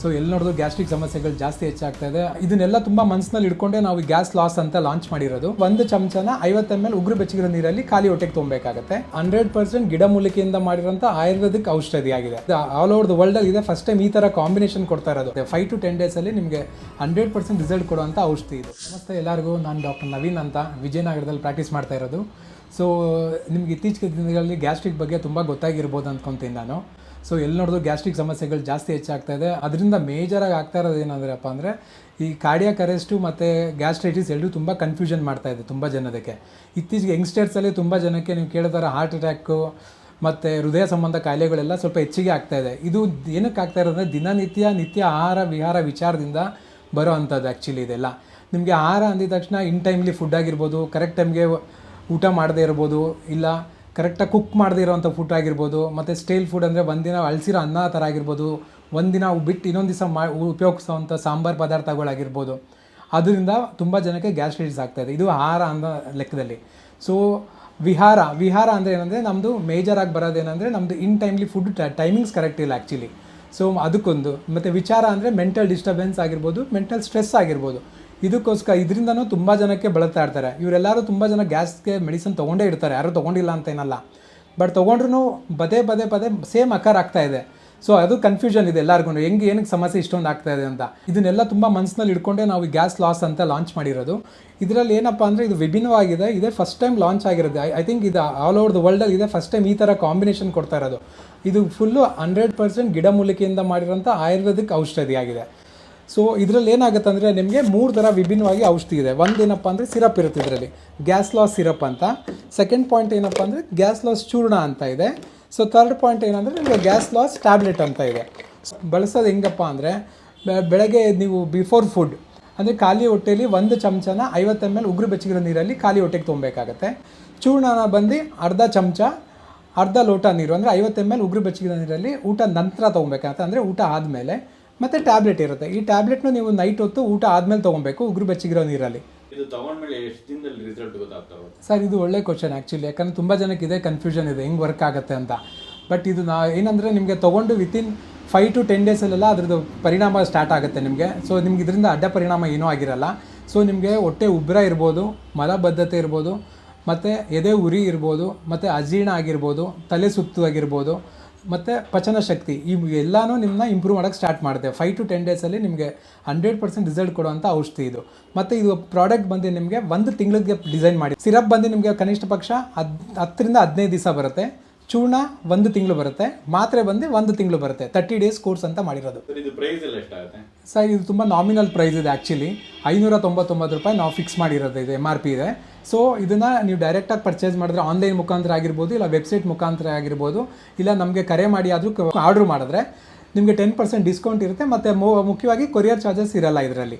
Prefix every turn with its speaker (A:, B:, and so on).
A: So ಎಲ್ಲಿ ನೋಡಿದ್ರು gastric ಸಮಸ್ಯೆಗಳು ಜಾಸ್ತಿ ಹೆಚ್ಚಾಗ್ತಾ ಇದೆ. ಇದನ್ನೆಲ್ಲ ತುಂಬ ಮನಸ್ಸಿನಲ್ಲಿ ಇಟ್ಕೊಂಡೆ ನಾವು ಗ್ಯಾಸ್ ಲಾಸ್ ಅಂತ ಲಾಂಚ್ ಮಾಡಿರೋದು. ಒಂದು ಚಮಚನ ಐವತ್ತು ಎಂ ಎಲ್ ಉಗುರು ಬೆಚ್ಚಗಿರೋ ನೀರಲ್ಲಿ ಖಾಲಿ ಹೊಟ್ಟೆಗೆ ತುಂಬಬೇಕಾಗುತ್ತೆ ಹಂಡ್ರೆಡ್ ಪರ್ಸೆಂಟ್ ಗಿಡಮೂಲಿಕೆಯಿಂದ ಮಾಡಿರೋಂಥ ಆಯುರ್ವೇದಿಕ್ ಔಷಧಿ ಆಗಿದೆ ಆಲ್ ಓವರ್ ದ ವರ್ಲ್ಡ್ ಅಲ್ಲಿ ಇದೆ. ಫಸ್ಟ್ ಟೈಮ್ ಈ ಥರ ಕಾಂಬಿನೇಷನ್ ಕೊಡ್ತಾ ಇರೋದು. ಫೈವ್ ಟು ಟೆನ್ ಅಲ್ಲಿ ನಿಮಗೆ ಹಂಡ್ರೆಡ್ ಪರ್ಸೆಂಟ್ ರಿಸಲ್ಟ್ ಕೊಡುವಂಥ ಔಷಧಿ ಇದು. ನಮಸ್ತೆ ಎಲ್ಲರಿಗೂ. ನಾನು ಡಾಕ್ಟರ್ ನವೀನ್ ಅಂತ ವಿಜಯನಗರದಲ್ಲಿ ಪ್ರಾಕ್ಟೀಸ್ ಮಾಡ್ತಾ ಇರೋದು. ಸೊ ನಿಮ್ಗೆ ಇತ್ತೀಚಿನ ದಿನಗಳಲ್ಲಿ ಗ್ಯಾಸ್ಟ್ರಿಕ್ ಬಗ್ಗೆ ತುಂಬ ಗೊತ್ತಾಗಿರ್ಬೋದು ಅಂದ್ಕೊತೀನಿ ನಾನು. ಸೊ ಎಲ್ಲಿ ನೋಡಿದ್ರು ಗ್ಯಾಸ್ಟ್ರಿಕ್ ಸಮಸ್ಯೆಗಳು ಜಾಸ್ತಿ ಹೆಚ್ಚಾಗ್ತಾ ಇದೆ. ಅದರಿಂದ ಮೇಜರಾಗಿ ಆಗ್ತಾ ಇರೋದು ಏನಂದ್ರಪ್ಪ ಅಂದರೆ, ಈ ಕಾರ್ಡಿಯಾಕ್ ಅರೆಸ್ಟು ಮತ್ತು ಗ್ಯಾಸ್ಟ್ರೈಟಿಸ್ ಎರಡೂ ತುಂಬ ಕನ್ಫ್ಯೂಷನ್ ಮಾಡ್ತಾ ಇದೆ ತುಂಬ ಜನದಕ್ಕೆ. ಇತ್ತೀಚೆಗೆ ಯಂಗ್ಸ್ಟರ್ಸಲ್ಲಿ ತುಂಬ ಜನಕ್ಕೆ ನೀವು ಕೇಳಿದಾರೆ ಹಾರ್ಟ್ ಅಟ್ಯಾಕು ಮತ್ತು ಹೃದಯ ಸಂಬಂಧ ಕಾಯಿಲೆಗಳೆಲ್ಲ ಸ್ವಲ್ಪ ಹೆಚ್ಚಿಗೆ ಆಗ್ತಾ ಇದೆ. ಇದು ಏನಕ್ಕೆ ಆಗ್ತಾ ಇರೋದಂದರೆ ದಿನನಿತ್ಯ ನಿತ್ಯ ಆಹಾರ ವಿಹಾರ ವಿಚಾರದಿಂದ ಬರೋ ಅಂಥದ್ದು ಆ್ಯಕ್ಚುಲಿ ಇದೆಲ್ಲ. ನಿಮಗೆ ಆಹಾರ ಅಂದಿದ ತಕ್ಷಣ ಇನ್ ಟೈಮ್ಲಿ ಫುಡ್ ಆಗಿರ್ಬೋದು ಕರೆಕ್ಟ್ ಟೈಮ್ಗೆ ಊಟ ಮಾಡದೇ ಇರ್ಬೋದು, ಇಲ್ಲ ಕರೆಕ್ಟಾಗಿ ಕುಕ್ ಮಾಡದೇ ಇರೋವಂಥ ಫುಡ್ ಆಗಿರ್ಬೋದು, ಮತ್ತು ಸ್ಟೇಲ್ ಫುಡ್ ಅಂದರೆ ಒಂದಿನ ಅಳಿಸಿರೋ ಅನ್ನ ಥರ ಆಗಿರ್ಬೋದು ಒಂದಿನ ಬಿಟ್ಟು ಇನ್ನೊಂದು ದಿವಸ ಮಾ ಉಪಯೋಗಿಸೋವಂಥ ಸಾಂಬಾರು ಪದಾರ್ಥಗಳಾಗಿರ್ಬೋದು. ಅದರಿಂದ ತುಂಬ ಜನಕ್ಕೆ ಗ್ಯಾಸ್ಟ್ರೈಟಿಸ್ ಆಗ್ತಾಯಿದೆ ಇದು. ಆಹಾರ ಅನ್ನೋ ಲೆಕ್ಕದಲ್ಲಿ. ಸೊ ವಿಹಾರ ವಿಹಾರ ಅಂದರೆ ಏನಂದರೆ ನಮ್ಮದು ಮೇಜರಾಗಿ ಬರೋದೇನೆಂದರೆ ನಮ್ಮದು in timely food timings correct ಇಲ್ಲ ಆ್ಯಕ್ಚುಲಿ ಸೊ ಅದಕ್ಕೊಂದು. ಮತ್ತು ವಿಚಾರ ಅಂದರೆ ಮೆಂಟಲ್ ಡಿಸ್ಟರ್ಬೆನ್ಸ್ ಆಗಿರ್ಬೋದು ಮೆಂಟಲ್ ಸ್ಟ್ರೆಸ್ ಆಗಿರ್ಬೋದು. ಇದಕ್ಕೋಸ್ಕರ ಇದರಿಂದನೂ ತುಂಬ ಜನಕ್ಕೆ ಬಳಲ್ತಾ ಇರ್ತಾರೆ. ಇವರೆಲ್ಲರೂ ತುಂಬ ಜನ ಗ್ಯಾಸ್ಗೆ ಮೆಡಿಸಿನ್ ತೊಗೊಂಡೇ ಇರ್ತಾರೆ. ಯಾರೂ ತೊಗೊಂಡಿಲ್ಲ ಅಂತ ಏನಲ್ಲ. ಬಟ್ ತೊಗೊಂಡ್ರು ಪದೇ ಪದೇ ಪದೇ ಸೇಮ್ ಅಕರ್ ಆಗ್ತಾ ಇದೆ. ಸೊ ಅದು ಕನ್ಫ್ಯೂಷನ್ ಇದೆ ಎಲ್ಲರಿಗೂ ಹೆಂಗೆ, ಏನಕ್ಕೆ ಸಮಸ್ಯೆ ಇಷ್ಟೊಂದು ಆಗ್ತಾ ಇದೆ ಅಂತ. ಇದನ್ನೆಲ್ಲ ತುಂಬ ಮನಸ್ಸಿನಲ್ಲಿ ಇಟ್ಕೊಂಡೆ ನಾವು ಗ್ಯಾಸ್ ಲಾಸ್ ಅಂತ ಲಾಂಚ್ ಮಾಡಿರೋದು. ಇದರಲ್ಲಿ ಏನಪ್ಪ ಅಂದರೆ ಇದು ವಿಭಿನ್ನವಾಗಿದೆ. ಇದೇ ಫಸ್ಟ್ ಟೈಮ್ ಲಾಂಚ್ ಆಗಿರೋದು. ಐ ಥಿಂಕ್ ಇದು ಆಲ್ ಓವರ್ ದ ವರ್ಲ್ಡಲ್ಲಿ ಇದೆ. ಫಸ್ಟ್ ಟೈಮ್ ಈ ಥರ ಕಾಂಬಿನೇಷನ್ ಕೊಡ್ತಾ ಇರೋದು. ಇದು ಫುಲ್ಲು ಹಂಡ್ರೆಡ್ ಪರ್ಸೆಂಟ್ ಗಿಡಮೂಲಿಕೆಯಿಂದ ಮಾಡಿರೋಂಥ ಆಯುರ್ವೇದಿಕ್ ಔಷಧಿಯಾಗಿದೆ. ಸೊ ಇದರಲ್ಲಿ ಏನಾಗುತ್ತೆ ಅಂದರೆ ನಿಮಗೆ ಮೂರು ಥರ ವಿಭಿನ್ನವಾಗಿ ಔಷಧಿ ಇದೆ. ಒಂದೇನಪ್ಪ ಅಂದರೆ ಸಿರಪ್ ಇರುತ್ತೆ ಇದರಲ್ಲಿ. ಗ್ಯಾಸ್ ಲಾಸ್ ಸಿರಪ್ ಅಂತ. ಸೆಕೆಂಡ್ ಪಾಯಿಂಟ್ ಏನಪ್ಪ ಅಂದರೆ ಗ್ಯಾಸ್ ಲಾಸ್ ಚೂರ್ಣ ಅಂತ ಇದೆ. ಸೊ ಥರ್ಡ್ ಪಾಯಿಂಟ್ ಏನಂದರೆ ನಿಮಗೆ ಗ್ಯಾಸ್ ಲಾಸ್ ಟ್ಯಾಬ್ಲೆಟ್ ಅಂತ ಇದೆ. ಬಳಸೋದು ಹೆಂಗಪ್ಪ ಅಂದರೆ ಬೆಳಗ್ಗೆ ನೀವು ಬಿಫೋರ್ ಫುಡ್ ಅಂದರೆ ಖಾಲಿ ಹೊಟ್ಟೆಯಲ್ಲಿ ಒಂದು ಚಮಚನ ಐವತ್ತು ಎಂ ಎಲ್ ಉಗುರು ಬೆಚ್ಚಗಿರೋ ನೀರಲ್ಲಿ ಖಾಲಿ ಹೊಟ್ಟೆಗೆ ತೊಗೊಬೇಕಾಗತ್ತೆ ಚೂರ್ಣನ ಬಂದು ಅರ್ಧ ಚಮಚ, ಅರ್ಧ ಲೋಟ ನೀರು, ಅಂದರೆ ಐವತ್ತು ಎಂ ಎಲ್ ಉಗುರು ಬೆಚ್ಚಗಿರೋ ನೀರಲ್ಲಿ ಊಟ ನಂತರ ತೊಗೊಬೇಕಾಗತ್ತೆ ಅಂದರೆ ಊಟ ಆದಮೇಲೆ ಮತ್ತು ಟ್ಯಾಬ್ಲೆಟ್ ಇರುತ್ತೆ. ಈ ಟ್ಯಾಬ್ಲೆಟ್ನು ನೀವು ನೈಟ್ ಹೊತ್ತು ಊಟ ಆದಮೇಲೆ ತೊಗೊಬೇಕು ಉಗುರು ಬೆಚ್ಚಗಿರೋ ನೀರಲ್ಲಿ. ಸರ್ ಇದು ಒಳ್ಳೆ ಕ್ವಶನ್ ಆ್ಯಕ್ಚುಲಿ ಯಾಕಂದರೆ ತುಂಬ ಜನಕ್ಕೆ ಇದೆ ಕನ್ಫ್ಯೂಷನ್ ಇದೆ ಹೆಂಗೆ ವರ್ಕ್ ಆಗುತ್ತೆ ಅಂತ. ಬಟ್ ಇದು ನಾ ಏನಂದರೆ ನಿಮಗೆ ತೊಗೊಂಡು ವಿತಿನ್ ಫೈವ್ ಟು ಟೆನ್ ಡೇಸಲ್ಲೆಲ್ಲ ಅದ್ರದ್ದು ಪರಿಣಾಮ ಸ್ಟಾರ್ಟ್ ಆಗುತ್ತೆ ನಿಮಗೆ. ಸೊ ನಿಮ್ಗೆ ಇದರಿಂದ ಅಡ್ಡ ಪರಿಣಾಮ ಏನೂ ಆಗಿರಲ್ಲ. ಸೊ ನಿಮಗೆ ಹೊಟ್ಟೆ ಉಬ್ಬರ ಇರ್ಬೋದು ಮಲಬದ್ಧತೆ ಇರ್ಬೋದು ಮತ್ತು ಎದೆ ಉರಿ ಇರ್ಬೋದು, ಮತ್ತು ಅಜೀರ್ಣ ಆಗಿರ್ಬೋದು, ತಲೆ ಸುತ್ತು ಆಗಿರ್ಬೋದು, ಮತ್ತು ಪಚನ ಶಕ್ತಿ ಇವು ಎಲ್ಲನೂ ನಿಮ್ಮನ್ನ ಇಂಪ್ರೂವ್ ಮಾಡೋಕ್ಕೆ ಸ್ಟಾರ್ಟ್ ಮಾಡುತ್ತೆ. ಫೈವ್ ಟು ಟೆನ್ ಡೇಸಲ್ಲಿ ನಿಮಗೆ ಹಂಡ್ರೆಡ್ ಪರ್ಸೆಂಟ್ ರಿಸಲ್ಟ್ ಕೊಡುವಂಥ ಔಷಧಿ ಇದು. ಮತ್ತು ಇದು ಪ್ರಾಡಕ್ಟ್ ಬಂದು ನಿಮಗೆ ಒಂದು ತಿಂಗಳಿಗೆ ಡಿಸೈನ್ ಮಾಡಿ ಸಿರಪ್ ಬಂದು ನಿಮಗೆ ಕನಿಷ್ಠ ಪಕ್ಷ ಹದ್, ಹತ್ತರಿಂದ ಹದಿನೈದು ದಿವಸ ಬರುತ್ತೆ. ಚೂರ್ಣ ಒಂದು ತಿಂಗಳು ಬರುತ್ತೆ ಮಾತ್ರೆ ಬಂದು ಒಂದು ತಿಂಗಳು ಬರುತ್ತೆ ತರ್ಟಿ ಡೇಸ್ ಕೋರ್ಸ್ ಅಂತ ಮಾಡಿರೋದು.
B: ಸರ್ ಇದು ಪ್ರೈಸ್ ಎಲ್ಲ ಎಷ್ಟಾಗುತ್ತೆ?
A: ಸರ್ ಇದು ತುಂಬ ನಾಮಿನಲ್ ಪ್ರೈಸ್ ಇದೆ ಆ್ಯಕ್ಚುಲಿ ಐನೂರ ತೊಂಬತ್ತೊಂಬತ್ತು ರೂಪಾಯಿ ನಾವು ಫಿಕ್ಸ್ ಮಾಡಿರೋದು ಇದು ಎಂ ಆರ್ ಪಿ ಇದೆ. ಸೊ ಇದನ್ನು ನೀವು ಡೈರೆಕ್ಟಾಗಿ ಪರ್ಚೇಸ್ ಮಾಡಿದ್ರೆ ಆನ್ಲೈನ್ ಮುಖಾಂತರ ಆಗಿರ್ಬೋದು ಇಲ್ಲ ವೆಬ್ಸೈಟ್ ಮುಖಾಂತರ ಆಗಿರ್ಬೋದು ಇಲ್ಲ ನಮಗೆ ಕರೆ ಮಾಡಿ ಆದರೂ ಆರ್ಡ್ರ್ ಮಾಡಿದ್ರೆ ನಿಮಗೆ ಟೆನ್ ಪರ್ಸೆಂಟ್ ಡಿಸ್ಕೌಂಟ್ ಇರುತ್ತೆ ಮತ್ತು ಮುಖ್ಯವಾಗಿ ಕೊರಿಯರ್ ಚಾರ್ಜಸ್ ಇರಲ್ಲ ಇದರಲ್ಲಿ.